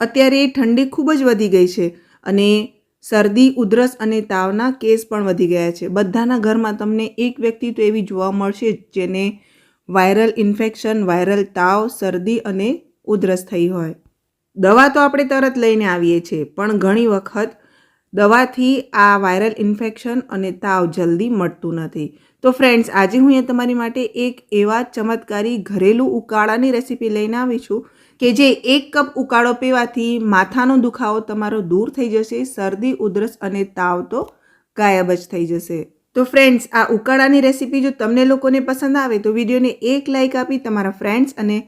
અત્યારે ઠંડી ખૂબ જ વધી ગઈ છે અને શરદી, ઉધરસ અને તાવના કેસ પણ વધી ગયા છે. બધાના ઘરમાં તમને એક વ્યક્તિ તો એવી જોવા મળશે જેને વાયરલ ઇન્ફેક્શન, વાયરલ તાવ, શરદી અને ઉધરસ થઈ હોય. દવા તો આપણે તરત લઈને આવીએ છીએ, પણ ઘણી વખત દવાથી આ વાયરલ ઇન્ફેક્શન અને તાવ જલ્દી મટતું નથી. તો ફ્રેન્ડ્સ, આજે હું અહીંયા તમારી માટે એક એવા ચમત્કારી ઘરેલું ઉકાળાની રેસીપી લઈને આવી છું કે જે એક કપ ઉકાળો પીવાથી માથાનો દુખાવો તમારો દૂર થઈ જશે, શરદી, ઉધરસ અને તાવ તો ગાયબ જ થઈ જશે. તો ફ્રેન્ડ્સ આ ઉકાળાની રેસીપી જો તમને લોકોને પસંદ આવે તો વિડીયોને એક લાઇક આપી તમારા ફ્રેન્ડ્સ અને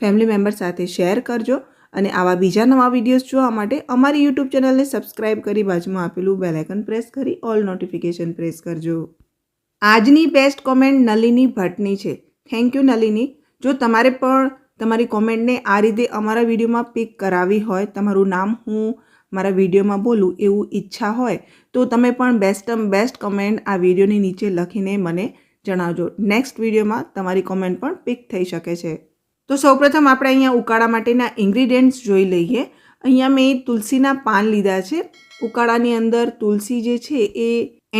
ફેમિલી મેમ્બર સાથે શેર કરજો અને આવા બીજા નવા વિડીયોઝ જોવા માટે અમારી યુટ્યુબ ચેનલને સબસ્ક્રાઇબ કરી બાજુમાં આપેલું બેલાઇકન પ્રેસ કરી ઓલ નોટિફિકેશન પ્રેસ કરજો. આજની બેસ્ટ કોમેન્ટ નલિની ભટ્ટની છે. Thank you Nalini. જો તમારે પણ તમારી કોમેન્ટને આ રીતે અમારા વિડીયોમાં પિક કરાવી હોય, તમારું નામ હું, મારા વિડીયોમાં બોલું એવું ઈચ્છા હોય, તો તમે પણ બેસ્ટમ બેસ્ટ કમેન્ટ આ વિડીયોની નીચે લખીને મને જણાવજો. નેક્સ્ટ વિડીયોમાં તમારી કોમેન્ટ પણ પિક થઈ શકે છે. તો સૌપ્રથમ આપણે અહીંયા ઉકાળા માટેના ઇન્ગ્રીડિયન્ટ્સ જોઈ લઈએ. અહીંયા મેં તુલસીના પાન લીધા છે. ઉકાળાની અંદર તુલસી જે છે એ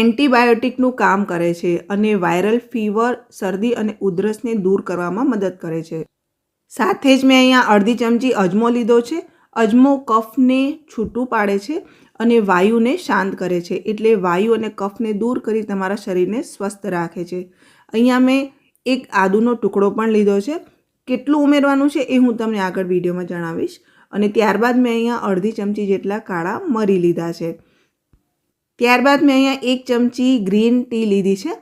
એન્ટીબાયોટિકનું કામ કરે છે અને વાયરલ ફીવર શરદી અને ઉધરસને દૂર કરવામાં મદદ કરે છે. સાથે જ મેં અહીંયા અડધી ચમચી અજમો લીધો છે. અજમો કફને છૂટું પાડે છે અને વાયુને શાંત કરે છે. એટલે વાયુ અને કફને દૂર કરી તમારા શરીરને સ્વસ્થ રાખે છે. અહીંયા મેં એક આદુનો ટુકડો પણ લીધો છે. કેટલું ઉમેરવાનું છે એ હું તમને આગળ વિડીયોમાં જણાવીશ. અને ત્યારબાદ મેં અહીંયા અડધી ચમચી જેટલા કાળા મરી લીધા છે. ત્યારબાદ મેં અહીંયા એક ચમચી ગ્રીન ટી લીધી છે.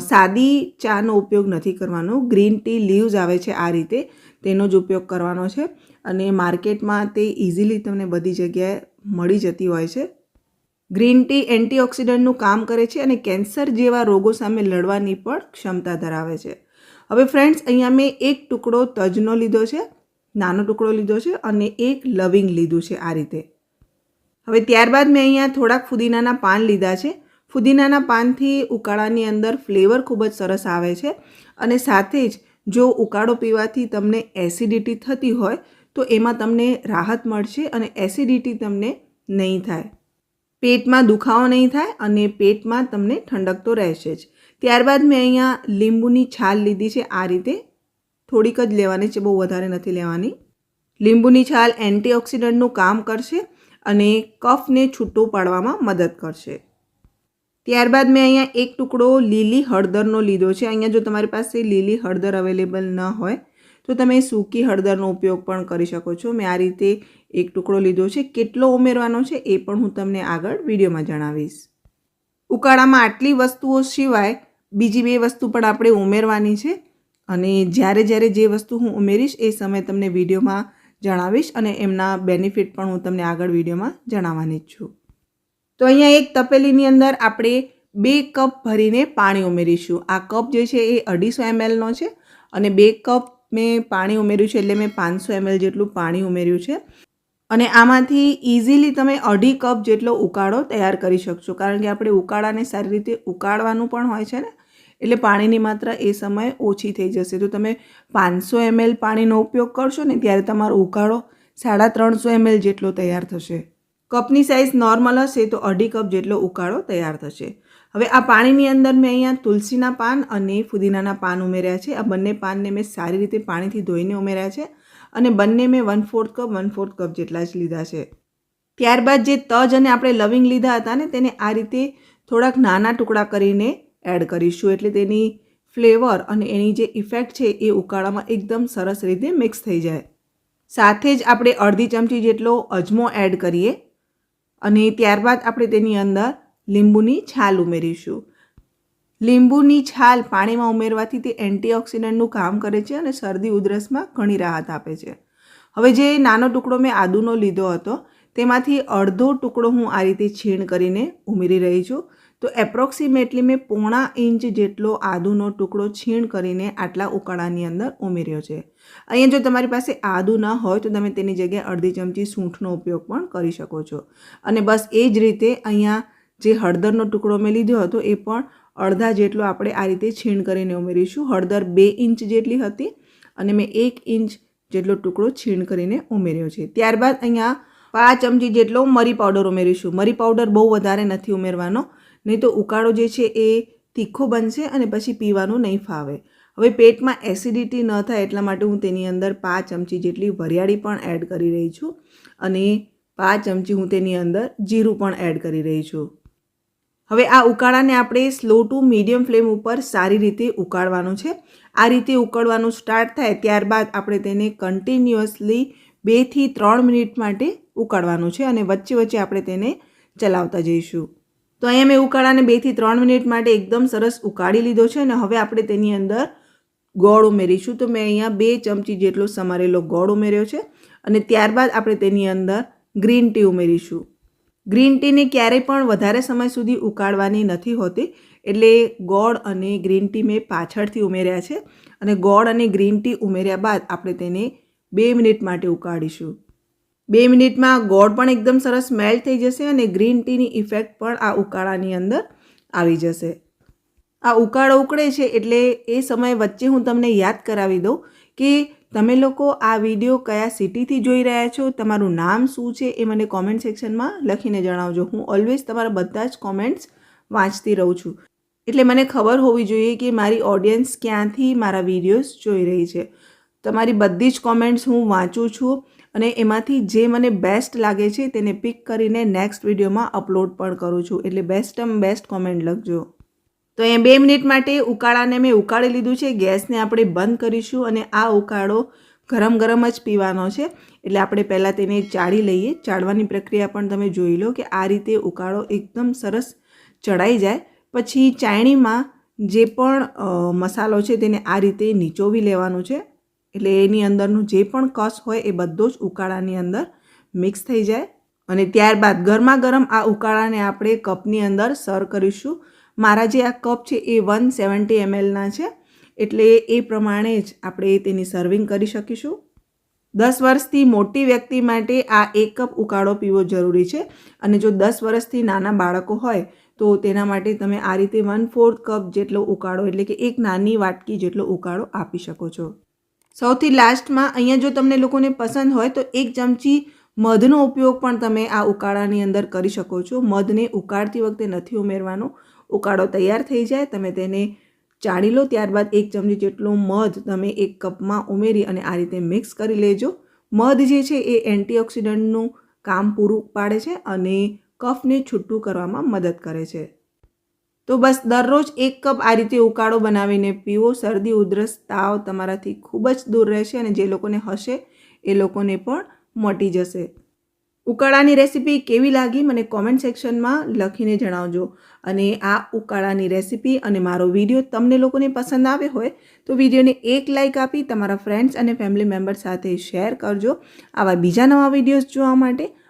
સાદી ચાનો ઉપયોગ નથી કરવાનો. ગ્રીન ટી લીવ્સ આવે છે આ રીતે. તેનો જ ઉપયોગ કરવાનો છે. અને માર્કેટમાં તે ઇઝીલી તમને બધી જગ્યાએ મળી જતી હોય છે. ગ્રીન ટી એન્ટીઓક્સિડન્ટનું કામ કરે છે અને કેન્સર જેવા રોગો સામે લડવાની પણ ક્ષમતા ધરાવે છે. હવે ફ્રેન્ડ્સ, અહીંયા મેં એક ટુકડો તજનો લીધો છે, નાનો ટુકડો લીધો છે અને એક લવિંગ લીધું છે આ રીતે. હવે ત્યારબાદ મેં અહીંયા થોડાક ફુદીનાના પાન લીધા છે. ફુદીનાના પાનથી ઉકાળાની અંદર ફ્લેવર ખૂબ જ સરસ આવે છે અને સાથે જ જો ઉકાળો પીવાથી તમને એસિડિટી થતી હોય, તો એમાં તમને રાહત મળશે અને એસિડિટી તમને નહીં થાય. પેટમાં દુખાવો નહીં થાય અને પેટમાં તમને ઠંડક તો રહેશે જ. ત્યારબાદ મેં અહીંયા લીંબુની છાલ લીધી છે. આ રીતે થોડીક જ લેવાની છે, બહુ વધારે નથી લેવાની. લીંબુની છાલ એન્ટીઓક્સિડન્ટનું કામ કરશે અને કફને છૂટો પાડવામાં મદદ કરશે. ત્યારબાદ મેં અહીંયા એક ટુકડો લીલી હળદરનો લીધો છે. અહીંયા જો તમારી પાસે લીલી હળદર અવેલેબલ ન હોય, તો તમે સૂકી હળદરનો ઉપયોગ પણ કરી શકો છો. મેં આ રીતે એક ટુકડો લીધો છે. કેટલો ઉમેરવાનો છે એ પણ હું તમને આગળ વિડીયોમાં જણાવીશ. ઉકાળામાં આટલી વસ્તુઓ સિવાય બીજી બે વસ્તુ પણ આપણે ઉમેરવાની છે અને જ્યારે જ્યારે જે વસ્તુ હું ઉમેરીશ એ સમય તમને વિડીયોમાં જણાવીશ અને એમના બેનિફિટ પણ હું તમને આગળ વિડીયોમાં જણાવવાની જ છું. તો અહીંયા એક તપેલીની અંદર આપણે બે કપ ભરીને પાણી ઉમેરીશું. આ કપ જે છે એ અઢીસો એમએલનો છે અને બે કપ મેં પાણી ઉમેર્યું છે એટલે મેં પાંચસો એમએલ જેટલું પાણી ઉમેર્યું છે. અને આમાંથી ઇઝીલી તમે અઢી કપ જેટલો ઉકાળો તૈયાર કરી શકશો. કારણ કે આપણે ઉકાળાને સારી રીતે ઉકાળવાનું પણ હોય છે ને, એટલે પાણીની માત્રા એ સમયે ઓછી થઈ જશે. તો તમે પાંચસો એમએલ પાણીનો ઉપયોગ કરશો ને, ત્યારે તમારો ઉકાળો સાડા ત્રણસો એમએલ જેટલો તૈયાર થશે. કપની સાઇઝ નોર્મલ હશે તો અઢી કપ જેટલો ઉકાળો તૈયાર થશે. હવે આ પાણીની અંદર મેં અહીંયા તુલસીના પાન અને ફુદીનાના પાન ઉમેર્યા છે. આ બંને પાનને મેં સારી રીતે પાણીથી ધોઈને ઉમેર્યા છે અને બંને મેં one fourth cup one fourth cup જેટલા જ લીધા છે. ત્યારબાદ જે તજ અને આપણે લવિંગ લીધા હતા ને, તેને આ રીતે થોડાક નાના ટુકડા કરીને એડ કરીશું. એટલે તેની ફ્લેવર અને એની જે ઇફેક્ટ છે એ ઉકાળામાં એકદમ સરસ રીતે મિક્સ થઈ જાય. સાથે જ આપણે અડધી ચમચી જેટલો અજમો એડ કરીએ. અને ત્યારબાદ આપણે તેની અંદર લીંબુની છાલ ઉમેરીશું. લીંબુની છાલ પાણીમાં ઉમેરવાથી તે એન્ટીઓક્સિડન્ટનું કામ કરે છે અને શરદી ઉધરસમાં ઘણી રાહત આપે છે. હવે જે નાનો ટુકડો મેં આદુનો લીધો હતો, તેમાંથી અડધો ટુકડો હું આ રીતે છીણ કરીને ઉમેરી રહી છું. તો એપ્રોક્સિમેટલી મેં પોણા ઇંચ જેટલો આદુનો ટુકડો છીણ કરીને આટલા ઉકાળાની અંદર ઉમેર્યો છે. અહીંયા જો તમારી પાસે આદુ ન હોય તો તમે તેની જગ્યાએ અડધી ચમચી સૂંઠનો ઉપયોગ પણ કરી શકો છો. અને બસ એ જ રીતે અહીંયા જે હળદરનો ટુકડો મેં લીધો હતો એ પણ અડધા જેટલો આપણે આ રીતે છીણ કરીને ઉમેરીશું. હળદર બે ઇંચ જેટલી હતી અને મેં એક ઇંચ જેટલો ટુકડો છીણ કરીને ઉમેર્યો છે. ત્યારબાદ અહીંયા પાંચ ચમચી જેટલો મરી પાવડર ઉમેરીશું. મરી પાવડર બહુ વધારે નથી ઉમેરવાનો. નહીં તો ઉકાળો જે છે એ તીખો બનશે અને પછી પીવાનું નહીં ફાવે. હવે પેટમાં એસિડિટી ન થાય એટલા માટે હું તેની અંદર પાંચ ચમચી જેટલી વરિયાળી પણ એડ કરી રહી છું અને પાંચ ચમચી હું તેની અંદર જીરું પણ એડ કરી રહી છું. હવે આ ઉકાળાને આપણે સ્લો ટુ મીડિયમ ફ્લેમ ઉપર સારી રીતે ઉકાળવાનું છે. આ રીતે ઉકળવાનું સ્ટાર્ટ થાય ત્યારબાદ આપણે તેને કન્ટિન્યુઅસલી બેથી ત્રણ મિનિટ માટે ઉકાળવાનું છે અને વચ્ચે વચ્ચે આપણે તેને ચલાવતા જઈશું. તો અહીંયા મેં ઉકાળાને બેથી ત્રણ મિનિટ માટે એકદમ સરસ ઉકાળી લીધો છે અને હવે આપણે તેની અંદર ગોળ ઉમેરીશું. તો મેં અહીંયા બે ચમચી જેટલો સમારેલો ગોળ ઉમેર્યો છે અને ત્યારબાદ આપણે તેની અંદર ગ્રીન ટી ઉમેરીશું. ગ્રીન ટીને ક્યારેય પણ વધારે સમય સુધી ઉકાળવાની નથી હોતી. એટલે ગોળ અને ગ્રીન ટી મેં પાછળથી ઉમેર્યા છે અને ગોળ અને ગ્રીન ટી ઉમેર્યા બાદ આપણે તેને બે મિનિટ માટે ઉકાળીશું. બે મિનિટમાં ગોળ પણ એકદમ સરસ મેલ્ટ થઈ જશે અને ગ્રીન ટીની ઇફેક્ટ પણ આ ઉકાળાની અંદર આવી જશે. આ ઉકાળો ઉકળે છે એટલે એ સમય વચ્ચે હું તમને યાદ કરાવી દઉં કે તમે લોકો આ વીડિયો કયા સિટીથી જોઈ રહ્યા છો, તમારું નામ શું છે એ મને કોમેન્ટ સેક્શનમાં લખીને જણાવજો. હું ઓલવેઝ તમારા બધા જ કોમેન્ટ્સ વાંચતી રહું છું. એટલે મને ખબર હોવી જોઈએ કે મારી ઓડિયન્સ ક્યાંથી મારા વિડીયોઝ જોઈ રહી છે. તમારી બધી જ કોમેન્ટ્સ હું વાંચું છું. અને એમાંથી જે મને બેસ્ટ લાગે છે તેને પિક કરીને નેક્સ્ટ વિડીયોમાં અપલોડ પણ કરું છું. એટલે બેસ્ટમ બેસ્ટ કોમેન્ટ લખજો. તો અહીંયા બે મિનિટ માટે ઉકાળાને મેં ઉકાળી લીધું છે. ગેસને આપણે બંધ કરીશું અને આ ઉકાળો ગરમ ગરમ જ પીવાનો છે. એટલે આપણે પહેલાં તેને ચાળી લઈએ. ચાળવાની પ્રક્રિયા પણ તમે જોઈ લો કે આ રીતે ઉકાળો એકદમ સરસ ચડાઈ જાય. પછી ચાયણીમાં જે પણ મસાલો છે તેને આ રીતે નીચોવી લેવાનું છે. એટલે એની અંદરનું જે પણ કસ હોય એ બધો જ ઉકાળાની અંદર મિક્સ થઈ જાય. અને ત્યારબાદ ગરમા ગરમ આ ઉકાળાને આપણે કપની અંદર સર્વ કરીશું. મારા જે આ કપ છે એ વન સેવન્ટી એમએલના છે. એટલે એ પ્રમાણે જ આપણે તેની સર્વિંગ કરી શકીશું. દસ વર્ષથી મોટી વ્યક્તિ માટે આ એક કપ ઉકાળો પીવો જરૂરી છે. અને જો દસ વર્ષથી નાના બાળકો હોય, તો તેના માટે તમે આ રીતે વન ફોર્થ કપ જેટલો ઉકાળો, એટલે કે એક નાની વાટકી જેટલો ઉકાળો આપી શકો છો. સૌથી લાસ્ટમાં, અહીંયા જો તમને લોકોને પસંદ હોય તો એક ચમચી મધનો ઉપયોગ પણ તમે આ ઉકાળાની અંદર કરી શકો છો. મધને ઉકાળતી વખતે નથી ઉમેરવાનો. ઉકાળો તૈયાર થઈ જાય, તમે તેને ચાળી લો. ત્યારબાદ એક ચમચી જેટલો મધ તમે એક કપમાં ઉમેરી અને આ રીતે મિક્સ કરી લેજો. મધ જે છે એ એન્ટીઓક્સિડન્ટનું કામ પૂરું પાડે છે અને કફને છૂટું કરવામાં મદદ કરે છે. તો બસ દરરોજ એક કપ આ રીતે ઉકાળો બનાવીને પીવો. શરદી, ઉધરસ, તાવ તમારાથી ખૂબ જ દૂર રહેશે અને જે લોકોને હશે એ લોકોને પણ મટી જશે. ઉકાળાની રેસીપી કેવી લાગી મને કોમેન્ટ સેક્શનમાં લખીને જણાવજો. અને આ ઉકાળાની રેસીપી અને મારો વીડિયો તમને લોકોને પસંદ આવ્યો હોય તો વિડીયોને એક લાઇક આપી, તમારા ફ્રેન્ડ્સ અને ફેમિલી મેમ્બર સાથે શેર કરજો. આવા બીજા નવા વિડીયોઝ જોવા માટે